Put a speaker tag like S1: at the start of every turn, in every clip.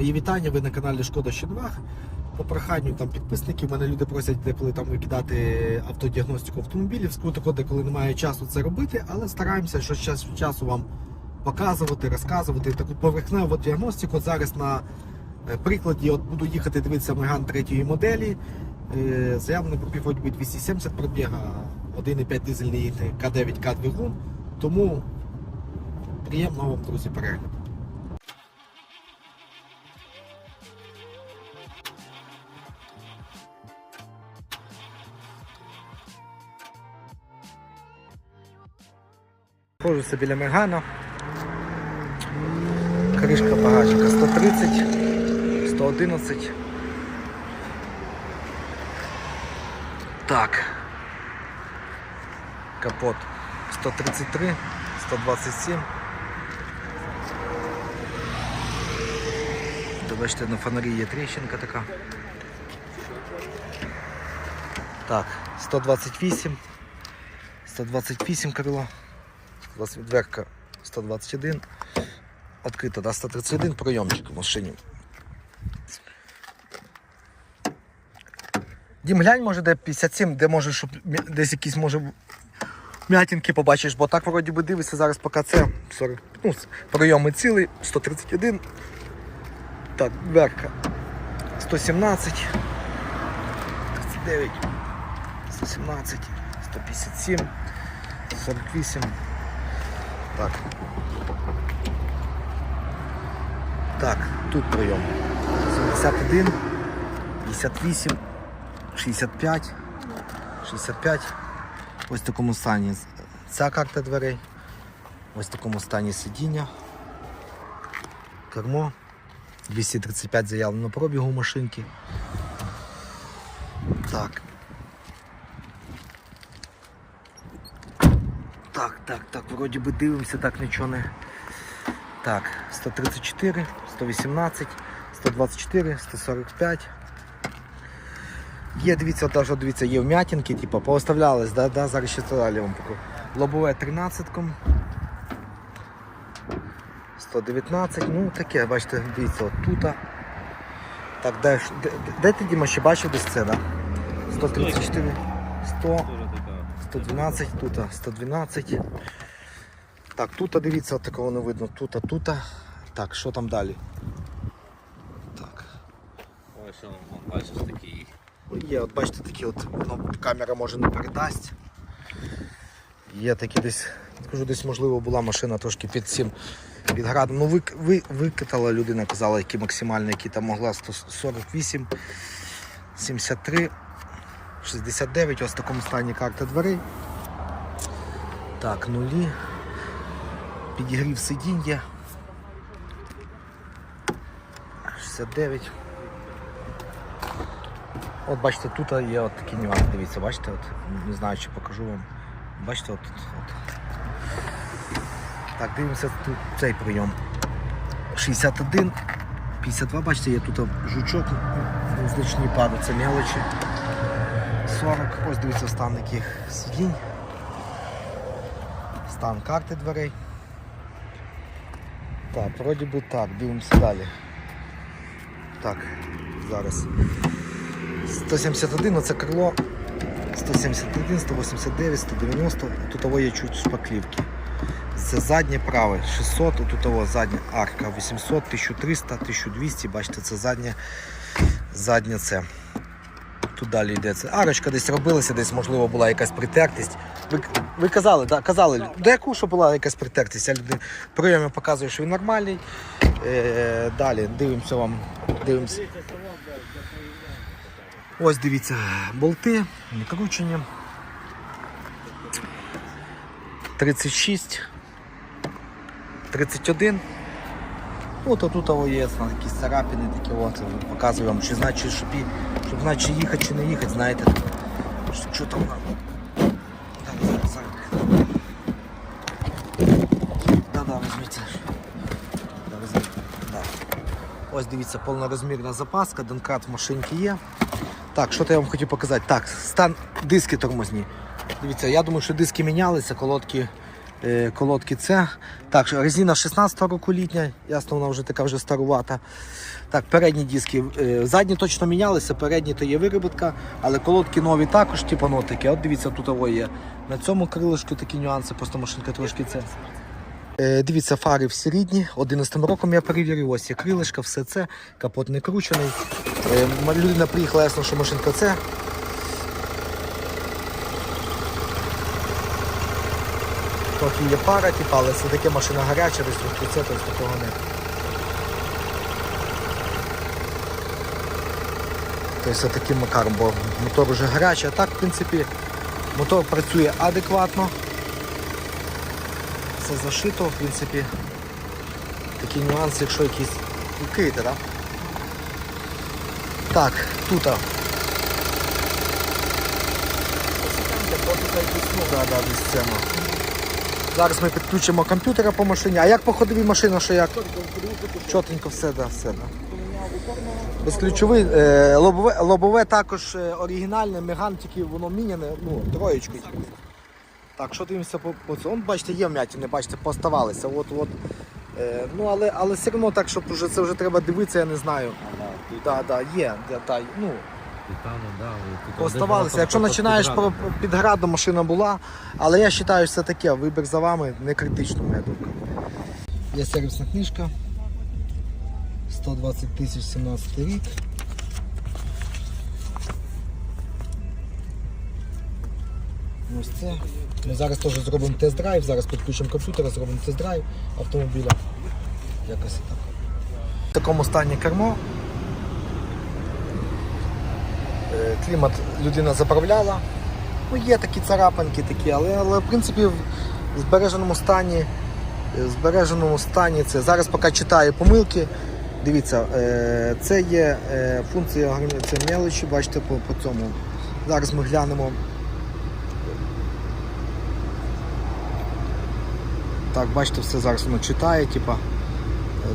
S1: Мої вітання, ви на каналі Шкода Щенваг. По проханню там підписників мене люди просять деколи там викидати автодіагностику автомобілів. Скруто, деколи немає часу це робити, але стараємося що час від часу вам показувати, розказувати таку поверхневу діагностику. Зараз на е, прикладі от буду їхати дивитися Меган третьої моделі. Е, Заявлений пробіг би 270 пробіга, 1,5 дизельний К9К двигун. Тому приємного вам, друзі, перегляду. Хожуся біля Мегана. Кришка багажника 130, 111. Так. Капот 133, 127. Де Бачите, на фонарі є тріщинка така. Так, 128. 128 крило. 20 дверка 121. Відкрита, да, 131 прийомчик в машині. Дім, глянь, може, де 57, де може, щоб десь якісь може м'ятінки побачиш, бо так вроді би дивишся зараз, поки це 40, ну, прийоми цілий, 131. Так, дверка 117, 39, 117, 157, 48. Так. Так, тут прийом. 71, 58, 65, 65. Ось в такому стані ця карта дверей. Ось в такому стані сидіння. Кермо. 235 заявлено пробігу машинки. Так. Так, так, вроді би дивимося, так нічого не. Так, 134, 118, 124, 145. Є, дивіться, теж, дивіться, є вмятинки, типу, пооставлялись, да, да, зараз ще далі вам покажу. Лобове 13 119, ну таке, бачите, дивіться, от тут. Так, де, де, де ти, Діма, ще бачив десь це, да? 134, 100. 112, тут 112. Так, тут дивіться, от такого не видно. Тут, тут. Так, що там далі? Так.
S2: Ось бачиш такий.
S1: Є, от бачите, такі от, ну, камера може не передасть. Є такі десь, скажу, десь можливо була машина трошки під цим під градом. Ну, вик, ви, викатала людина, казала, які максимальні, які там могла 148, 73, 69, ось в такому стані карта дверей. Так, нулі. Підігрів сидіння. 69. От бачите, тут є от такі нюанси, дивіться, бачите, от, не знаю, чи покажу вам. Бачите, от тут. От. Так, дивимося тут цей прийом. 61, 52, бачите, є тут жучок, незначні пади, це мелочі. 40, ось дивіться стан яких сидінь. Стан карти дверей. Так, вроді би так, дивимося далі. Так, зараз. 171 це крило. 171, 189, 190. Тут є чуть шпаклівки. Це заднє праве 600, тут задня арка 800, 1300, 1200. Бачите, це заднє, заднє це. Тут далі йде це. Арочка десь робилася, десь можливо була якась притертість. Ви, ви казали, да, казали, до яку що була якась притертість. Я людині прийомі показую, що він нормальний. Е, далі дивимося вам. Дивимося. Ось дивіться, болти, накручені. 36, 31. От тут є якісь царапини такі от. Показую вам, чи значить, щоб, і- щоб знати, чи їхати, чи не їхати, знаєте. Що, там. Так, зараз. Да-да, візьміть це. Да. Да. Ось дивіться, повнорозмірна запаска, донкрат в машинці є. Так, що то я вам хотів показати? Так, стан диски тормозні. Дивіться, я думаю, що диски мінялися, колодки, колодки це. Так, резина 16 року літня, ясно, вона вже така вже старувата. Так, передні диски. е, Задні точно мінялися, передні то є виробітка, але колодки нові також, типу, такі. От дивіться, тут ово є. На цьому крилишку такі нюанси, просто машинка трошки це. Е, Дивіться, фари всі рідні. 11 роком я перевірив, ось є крилишка, все це, капот не кручений. Е, Людина приїхала, ясно, що машинка це. Трохи є пара, типу, але це таке машина гаряча, десь це, тобто такого не. Тобто таким макаром, бо мотор вже гарячий, а так, в принципі, мотор працює адекватно. Все зашито, в принципі. Такі нюанси, якщо якісь відкрити, так? Так, тут. а. Да, да, десь це, ну. Зараз ми підключимо комп'ютера по машині. А як по ходовій машина, що як? Чотенько все, да, все, да. Безключовий, е, лобове, лобове також е, оригінальне, меган, тільки воно міняне, ну, троєчкою. Так, що дивимося по, по цьому? Он, бачите, є вмятини, бачите, поставалися. От, от. Е, ну, але, але все одно так, щоб вже, це вже треба дивитися, я не знаю. Так, да, да, є. Да, да, ну, Поставалися. Якщо починаєш про- під градом, машина була. Але я вважаю, що це таке, вибір за вами не критично, моя думка. Є сервісна книжка. 120 тисяч 17 рік. Ось це. Ми зараз теж зробимо тест-драйв, зараз підключимо комп'ютер, зробимо тест-драйв автомобіля. Якось так. В такому стані кермо. Е, Клімат людина заправляла. Ну, є такі царапинки, такі, але, але в принципі в збереженому стані, е, в збереженому стані це. Зараз поки читаю помилки. Дивіться, е, це є е, функція це мелочі, бачите, по, по цьому. Зараз ми глянемо. Так, бачите, все зараз воно читає, типа.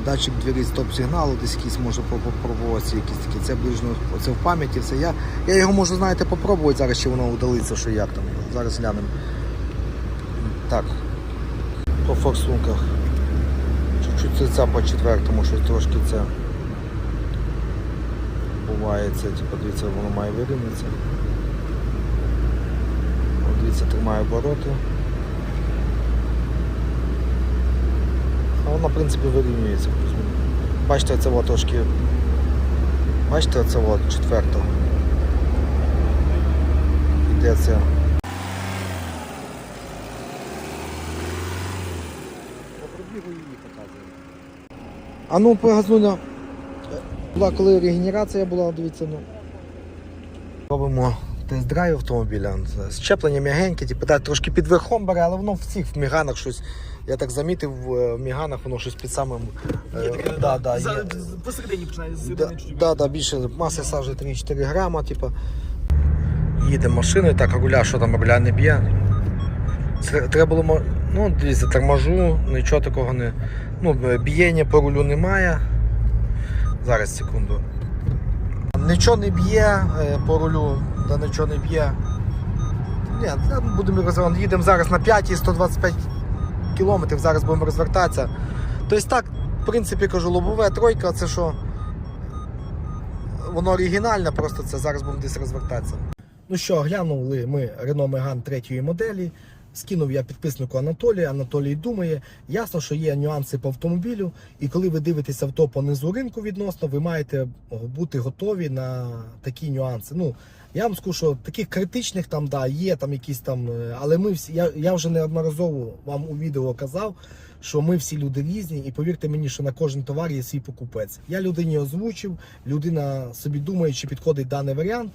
S1: Датчик двері стоп-сигналу, десь якийсь може попробуватися, якісь такі. Це ближно, це в пам'яті, все. Я, я його можу, знаєте, попробувати зараз, чи воно удалиться, що як там. Зараз глянемо. Так. По форсунках. Чуть-чуть це по четвертому, щось трошки це буває це, типу, дивіться, воно має вирівнятися. Дивіться, тримає обороти. А вона, в принципі, вирівнюється. Бачите, це от трошки. Бачите, це от четверта. Іде це. По пробігу її показує. А ну по газуля. Була коли регенерація була, дивіться, ну. Робимо тест-драйв автомобіля. Щеплення м'ягеньке, типу, да, трошки під верхом бере, але воно в всіх міганах щось. Я так замітив, в міганах воно щось під самим. е, да, да, є.
S3: Посередині починає з
S1: Да, да, да, більше маса сажі 3-4 грама, типу. Їде машиною, так, руля, що там руля не б'є. Треба було, мо- ну, дивіться, торможу, нічого такого не. Ну, бієння по рулю немає. Зараз, секунду. Нічого не б'є е, по рулю, та нічого не б'є. Ні, будемо розвивати. Їдемо зараз на 5 125 кілометрів, зараз будемо розвертатися. Тобто так, в принципі, кажу, лобове тройка, це що? Воно оригінальне, просто це зараз будемо десь розвертатися. Ну що, глянули ми Renault Megane третьої моделі. Скинув я підписнику Анатолія. Анатолій думає. Ясно, що є нюанси по автомобілю, і коли ви дивитесь авто по низу ринку відносно, ви маєте бути готові на такі нюанси. Ну, я вам скажу, що таких критичних там да, є там якісь там, е, але ми всі, я, я вже неодноразово вам у відео казав, що ми всі люди різні, і повірте мені, що на кожен товар є свій покупець. Я людині озвучив, людина собі думає, чи підходить даний варіант.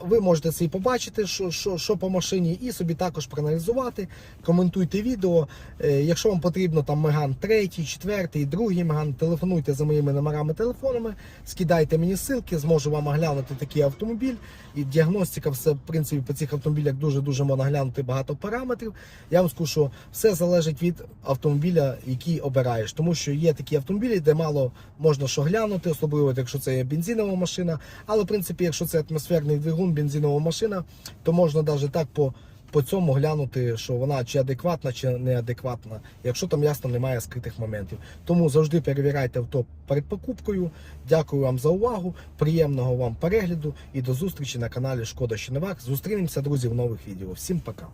S1: Ви можете собі побачити, що, що, що по машині, і собі також проаналізувати. Коментуйте відео. Е, якщо вам потрібно там Меган 3, 4, 2 Меган, телефонуйте за моїми номерами телефонами, скидайте мені ссылки, зможу вам оглянути такий автомобіль. І діагностика, все в принципі по цих автомобілях дуже-дуже можна глянути багато параметрів. Я вам скажу, що все залежить від автомобіля, який обираєш. Тому що є такі автомобілі, де мало можна що глянути, особливо якщо це є бензинова машина. Але в принципі, якщо це атмосферний двигун, бензинова машина, то можна навіть так по по цьому глянути, що вона чи адекватна, чи неадекватна, якщо там ясно немає скритих моментів. Тому завжди перевіряйте авто перед покупкою. Дякую вам за увагу, приємного вам перегляду і до зустрічі на каналі Шкода Щеневак. Зустрінемося, друзі, в нових відео. Всім пока.